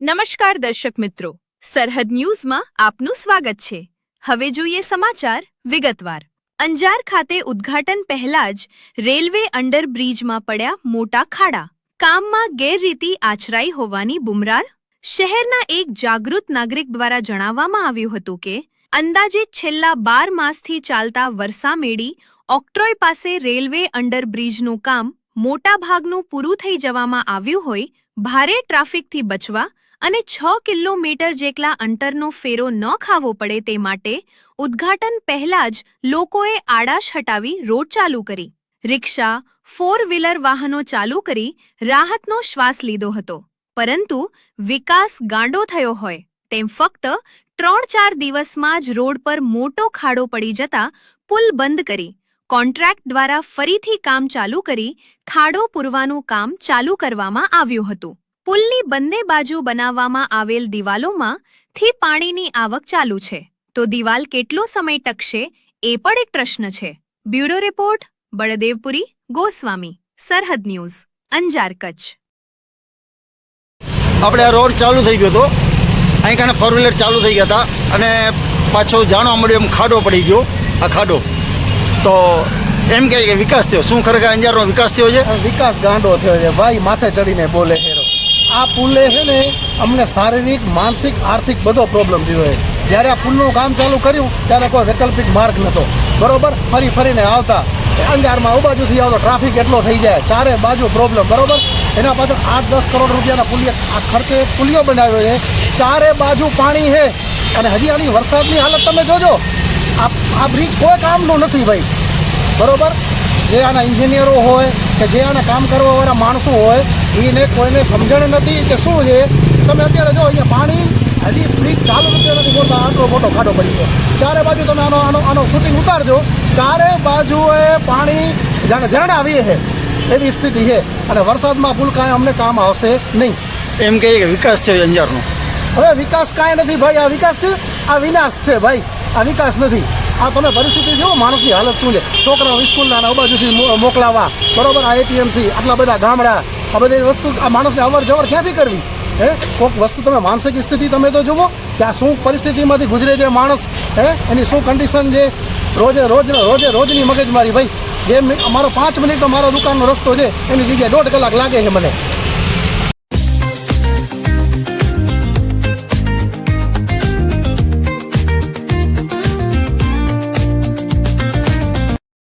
નમસ્કાર દર્શક મિત્રો. સરહદ ન્યૂઝમાં આપનું સ્વાગત છે. હવે જોઈએ સમાચાર વિગતવાર. અંજાર ખાતે ઉદ્ઘાટન પહેલા જ રેલવે અંડરબ્રિજમાં પડ્યા મોટા ખાડા. કામમાં ગેરરીતિ આચરાઈ હોવાની બુમરાર શહેરના એક જાગૃત નાગરિક દ્વારા જણાવવામાં આવ્યું હતું કે અંદાજિત છેલ્લા બાર માસથી ચાલતા વરસામેડી ઓક્ટ્રોય પાસે રેલવે અંડરબ્રિજનું કામ મોટાભાગનું પૂરું થઈ જવામાં આવ્યું હોય ભારે ટ્રાફિકથી બચવા અને છ કિલોમીટર જેટલા અંતરનો ફેરો ન ખાવો પડે તે માટે ઉદ્ઘાટન પહેલા જ લોકોએ આડાશ હટાવી રોડ ચાલુ કરી. રિક્ષા ફોર વ્હીલર વાહનો ચાલુ કરી રાહતનો શ્વાસ લીધો હતો. પરંતુ વિકાસ ગાંડો થયો હોય તેમ ફક્ત ત્રણ ચાર દિવસમાં જ રોડ પર મોટો ખાડો પડી જતા પુલ બંધ કરી કોન્ટ્રાક્ટ દ્વારા ફરીથી કામ ચાલુ કરી ખાડો પૂરવાનું કામ ચાલુ કરવામાં આવ્યું હતું. પુલની બંને બાજુ બનાવવામાં આવેલ દિવાલોમાં થી પાણીની આવક ચાલુ છે. તો દિવાલ કેટલો સમય ટકશે એ પણ એક પ્રશ્ન છે. બ્યુરો રિપોર્ટ, બળદેવપુરી, ગોસ્વામી, સરહદ ન્યૂઝ, અંજાર કચ્છ. આપણે આ રોડ ચાલુ થઈ ગયો હતો. અહીં કાને ફોર વ્હીલર ચાલુ થઈ ગયા હતા. અને પાછો જાણવા મળ્યું એમ ખાડો પડી ગયો. આ ખાડો તો એમ કહે કે વિકાસ થયો. શું ખરેખર અંજારનો વિકાસ થયો છે? વિકાસ ગાંડો થયો છે. ભાઈ માથે ચડીને બોલે હેરો આ પુલે છે ને, અમને શારીરિક, માનસિક, આર્થિક બધો પ્રોબ્લેમ થયો છે. જ્યારે આ પુલનું કામ ચાલુ કર્યું, ત્યારે કોઈ વૈકલ્પિક માર્ગ નહોતો બરોબર? ફરી ફરીને આવતા. અંજારમાં બાજુથી આવતો ટ્રાફિક એટલો થઈ જાય. ચારે બાજુ પ્રોબ્લેમ બરોબર? એના પાછળ આઠ દસ કરોડ રૂપિયાના પુલિયા, આ ખર્ચે પુલિયો બનાવ્યો છે. ચારે બાજુ પાણી છે. અને હજી આની વરસાદની હાલત તમે જોજો. આ બ્રિજ કોઈ કામનું નથી ભાઈ. બરોબર? જે આના ઇન્જિનિયરો હોય કે જે આને કામ કરવાવાળા માણસો હોય એને કોઈને સમજણ નથી કે શું છે? તમે અત્યારે જો અહીંયા પાણી હજી બ્રિજ ચાલુ નથી નથી બોલતા આટલો મોટો ખાડો પડી ગયો. ચારે બાજુ તમે આનો આનો આનો શૂટિંગ ઉતારજો. ચારે બાજુએ પાણી જાણે ઝરણા આવીએ છે. એવી સ્થિતિ છે. અને વરસાદમાં પુલ કાંઈ અમને કામ આવશે નહીં. એમ કહે કે વિકાસ થયો અંજારનો. હવે વિકાસ કાંઈ નથી ભાઈ. આ વિકાસ છે? આ વિનાશ છે ભાઈ. આ વિકાસ નથી. આ તમે પરિસ્થિતિ જુઓ માણસની હાલત શું છે? છોકરાઓ સ્કૂલના અને બાજુથી મોકલાવા. બરોબર? આ એપીએમસી આટલા બધા ગામડા. આ બધી વસ્તુ, આ માણસને અવર જવર ક્યાંથી કરવી? હે? કોઈક વસ્તુ તમે માનસિક સ્થિતિ તમે તો જુઓ, કે આ શું પરિસ્થિતિમાંથી ગુજરે છે માણસ? હે? એની શું કન્ડિશન છે? રોજે રોજ, રોજે રોજની મગજમારી. ભાઈ, જે અમારો પાંચ મિનિટનો મારો દુકાનનો રસ્તો છે, એની જગ્યાએ દોઢ કલાક લાગે છે મને.